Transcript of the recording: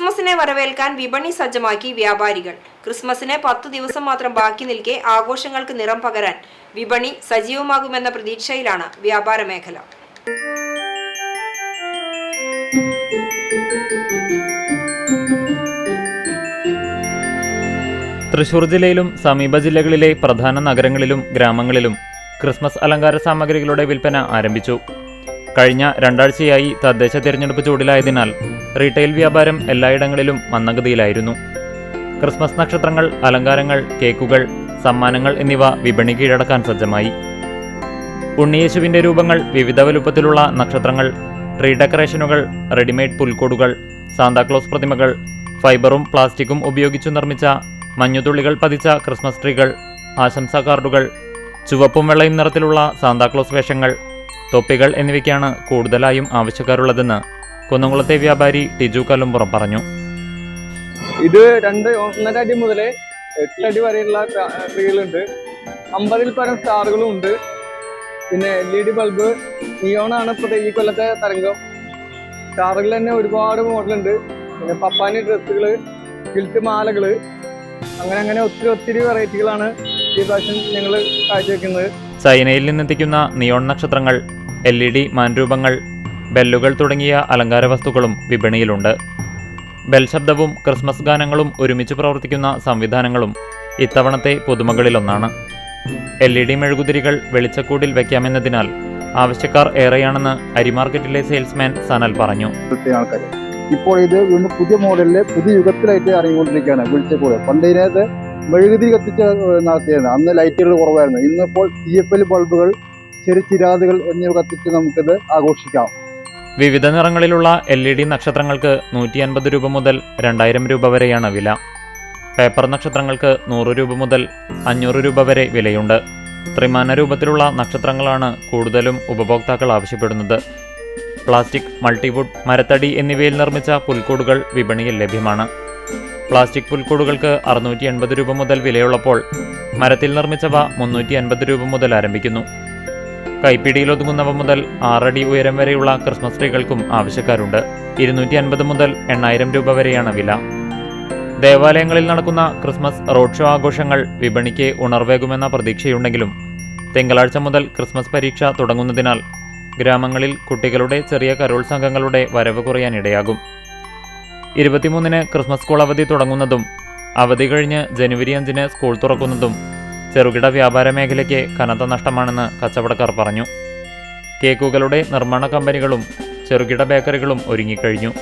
ക്രിസ്മസിനെ വരവേൽക്കാൻ വിപണി സജ്ജമാക്കി വ്യാപാരികൾ. ക്രിസ്മസിന് പത്തു ദിവസം മാത്രം ബാക്കി നിൽക്കെ ആഘോഷങ്ങൾക്ക് നിറം പകരാൻ വിപണി സജീവമാകുമെന്ന പ്രതീക്ഷയിലാണ് വ്യാപാര മേഖല. തൃശൂർ ജില്ലയിലും സമീപ ജില്ലകളിലെ പ്രധാന നഗരങ്ങളിലും ഗ്രാമങ്ങളിലും ക്രിസ്മസ് അലങ്കാര സാമഗ്രികളുടെ വിൽപ്പന ആരംഭിച്ചു. കഴിഞ്ഞ രണ്ടാഴ്ചയായി തദ്ദേശ തിരഞ്ഞെടുപ്പ് ചൂടിലായതിനാൽ റീറ്റെയിൽ വ്യാപാരം എല്ലായിടങ്ങളിലും മന്ദഗതിയിലായിരുന്നു ക്രിസ്മസ് നക്ഷത്രങ്ങൾ അലങ്കാരങ്ങൾ കേക്കുകൾ സമ്മാനങ്ങൾ എന്നിവ വിപണി കീഴടക്കാൻ സജ്ജമായി. ഉണ്ണിയേശുവിന്റെ രൂപങ്ങൾ വിവിധ വലുപ്പത്തിലുള്ള നക്ഷത്രങ്ങൾ ട്രീ ഡെക്കറേഷനുകൾ റെഡിമെയ്ഡ് പുൽക്കൂടുകൾ സാന്താക്ലോസ് പ്രതിമകൾ ഫൈബറും പ്ലാസ്റ്റിക്കും ഉപയോഗിച്ചു നിർമ്മിച്ച മഞ്ഞുതുള്ളികൾ പതിച്ച ക്രിസ്മസ് ട്രീകൾ ആശംസാ കാർഡുകൾ ചുവപ്പും വെള്ളയും നിറത്തിലുള്ള സാന്താക്ലോസ് വേഷങ്ങൾ തൊപ്പികൾ എന്നിവയ്ക്കാണ് കൂടുതലായും ആവശ്യക്കാരുള്ളതെന്ന് കുന്നംകുളത്തെ വ്യാപാരി ടിജു കല്ലുംപുറം പറഞ്ഞു. ഇത് രണ്ട് ഒന്നര അടി മുതൽ എട്ടടി വരെയുള്ള ട്രീകളുണ്ട് അമ്പതിൽ പരം സ്റ്റാറുകളും ഉണ്ട്. പിന്നെ എൽ ഇ ഡി ബൾബ് നിയോണാണ് ഇപ്പോൾ ഈ കൊല്ലത്തെ തരംഗം. സ്റ്റാറുകൾ തന്നെ ഒരുപാട് മോഡലുണ്ട്. പിന്നെ പപ്പാനി ഡ്രസ്സുകൾ ഗിൽറ്റ് മാലകൾ അങ്ങനെ അങ്ങനെ ഒത്തിരി ഒത്തിരി വെറൈറ്റികളാണ് ഈ പ്രാവശ്യം ഞങ്ങൾ കാഴ്ചവെക്കുന്നത്. ചൈനയിൽ നിന്നെത്തിക്കുന്ന നിയോൺ നക്ഷത്രങ്ങൾ എൽ ഇ ഡി മാൻരൂപങ്ങൾ ബെല്ലുകൾ തുടങ്ങിയ അലങ്കാര വസ്തുക്കളും വിപണിയിലുണ്ട്. ബെൽ ശബ്ദവും ക്രിസ്മസ് ഗാനങ്ങളും ഒരുമിച്ച് പ്രവർത്തിക്കുന്ന സംവിധാനങ്ങളും ഇത്തവണത്തെ പുതുമകളിലൊന്നാണ്. എൽ ഇ ഡി മെഴുകുതിരികൾ വെളിച്ചക്കൂടിൽ വയ്ക്കാമെന്നതിനാൽ ആവശ്യക്കാർ ഏറെയാണെന്ന് അരിമാർക്കറ്റിലെ സെയിൽസ്മാൻ സനൽ പറഞ്ഞു. ഇപ്പോൾ ഇത് വീണ്ടും പുതിയ മോഡലിൽ പുതിയ യുഗത്തിലായിട്ട് ഇറങ്ങിക്കൊണ്ടിരിക്കുകയാണ് വിളിച്ചപ്പോൾ പണ്ട് ഇതിനകത്ത് മെഴുകുതിരി കത്തിച്ച് നടത്തിയത് അന്ന് ലൈറ്റുകൾ കുറവായിരുന്നു. ഇന്നിപ്പോൾ സി എഫ് എൽ ബൾബുകൾ ചെറു ചിരാതുകൾ എന്നിവ കത്തിച്ച് നമുക്കിത് ആഘോഷിക്കാം. വിവിധ നിറങ്ങളിലുള്ള എൽ ഇ ഡി നക്ഷത്രങ്ങൾക്ക് നൂറ്റി അൻപത് രൂപ മുതൽ രണ്ടായിരം രൂപ വരെയാണ് വില. പേപ്പർ നക്ഷത്രങ്ങൾക്ക് നൂറ് രൂപ മുതൽ അഞ്ഞൂറ് രൂപ വരെ വിലയുണ്ട്. ത്രിമാന രൂപത്തിലുള്ള നക്ഷത്രങ്ങളാണ് കൂടുതലും ഉപഭോക്താക്കൾ ആവശ്യപ്പെടുന്നത്. പ്ലാസ്റ്റിക് മൾട്ടിവുഡ് മരത്തടി എന്നിവയിൽ നിർമ്മിച്ച പുൽക്കൂടുകൾ വിപണിയിൽ ലഭ്യമാണ്. പ്ലാസ്റ്റിക് പുൽക്കൂടുകൾക്ക് അറുന്നൂറ്റി എൺപത് രൂപ മുതൽ വിലയുള്ളപ്പോൾ മരത്തിൽ നിർമ്മിച്ചവ മുന്നൂറ്റി അൻപത് രൂപ മുതൽ ആരംഭിക്കുന്നു. കൈപ്പിടിയിലൊതുങ്ങുന്നവ മുതൽ ആറടി ഉയരം വരെയുള്ള ക്രിസ്മസ് ട്രീകൾക്കും ആവശ്യക്കാരുണ്ട്. ഇരുന്നൂറ്റി അൻപത് മുതൽ എണ്ണായിരം രൂപ വരെയാണ് വില. ദേവാലയങ്ങളിൽ നടക്കുന്ന ക്രിസ്മസ് റോഡ് ഷോ ആഘോഷങ്ങൾ വിപണിക്ക് ഉണർവേകുമെന്ന പ്രതീക്ഷയുണ്ടെങ്കിലും തിങ്കളാഴ്ച മുതൽ ക്രിസ്മസ് പരീക്ഷ തുടങ്ങുന്നതിനാൽ ഗ്രാമങ്ങളിൽ കുട്ടികളുടെ ചെറിയ കരോൾ സംഘങ്ങളുടെ വരവ് കുറയാനിടയാകും ഇരുപത്തിമൂന്നിന് ക്രിസ്മസ് സ്കൂൾ അവധി തുടങ്ങുന്നതും അവധി കഴിഞ്ഞ് ജനുവരി അഞ്ചിന് സ്കൂൾ തുറക്കുന്നതും ചെറുകിട വ്യാപാര മേഖലയ്ക്ക് കനത്ത നഷ്ടമാണെന്ന് കച്ചവടക്കാർ പറഞ്ഞു. കേക്കുകളുടെ നിർമ്മാണ കമ്പനികളും ചെറുകിട ബേക്കറികളും ഒരുങ്ങിക്കഴിഞ്ഞു.